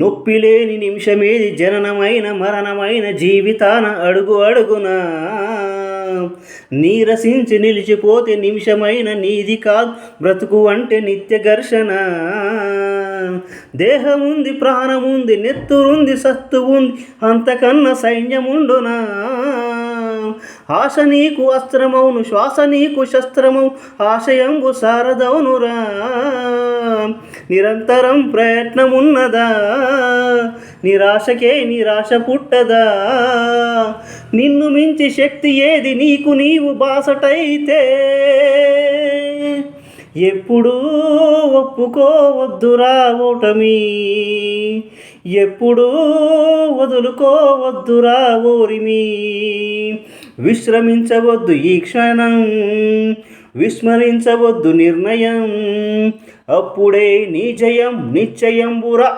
నొప్పి లేని నిమిషమేది జననమైన మరణమైన జీవితాన అడుగు అడుగునా. నీరసించి నిలిచిపోతే నిమిషమైన నీది కాదు బ్రతుకు అంటే నిత్య ఘర్షణ. దేహముంది ప్రాణముంది నెత్తురుంది సత్తువుంది ఉంది అంతకన్నా సైన్యముండునా. ఆశ నీకు అస్త్రమౌను శ్వాస నీకు శస్త్రమౌ ఆశయంబు సారదౌనురా నిరంతరం ప్రయత్నమున్నదా? నిరాశకే నిరాశ పుట్టదా? నిన్ను మించి శక్తి ఏది నీకు నీవు బాసటైతే? ఎప్పుడూ ఒప్పుకోవద్దురా ఓటమి. ఎప్పుడూ వదులుకోవద్దురా ఓరిమి. విశ్రమించవద్దు ఈ క్షణం విస్మరించవద్దు నిర్ణయం. అప్పుడే నీ జయం నిశ్చయంబురా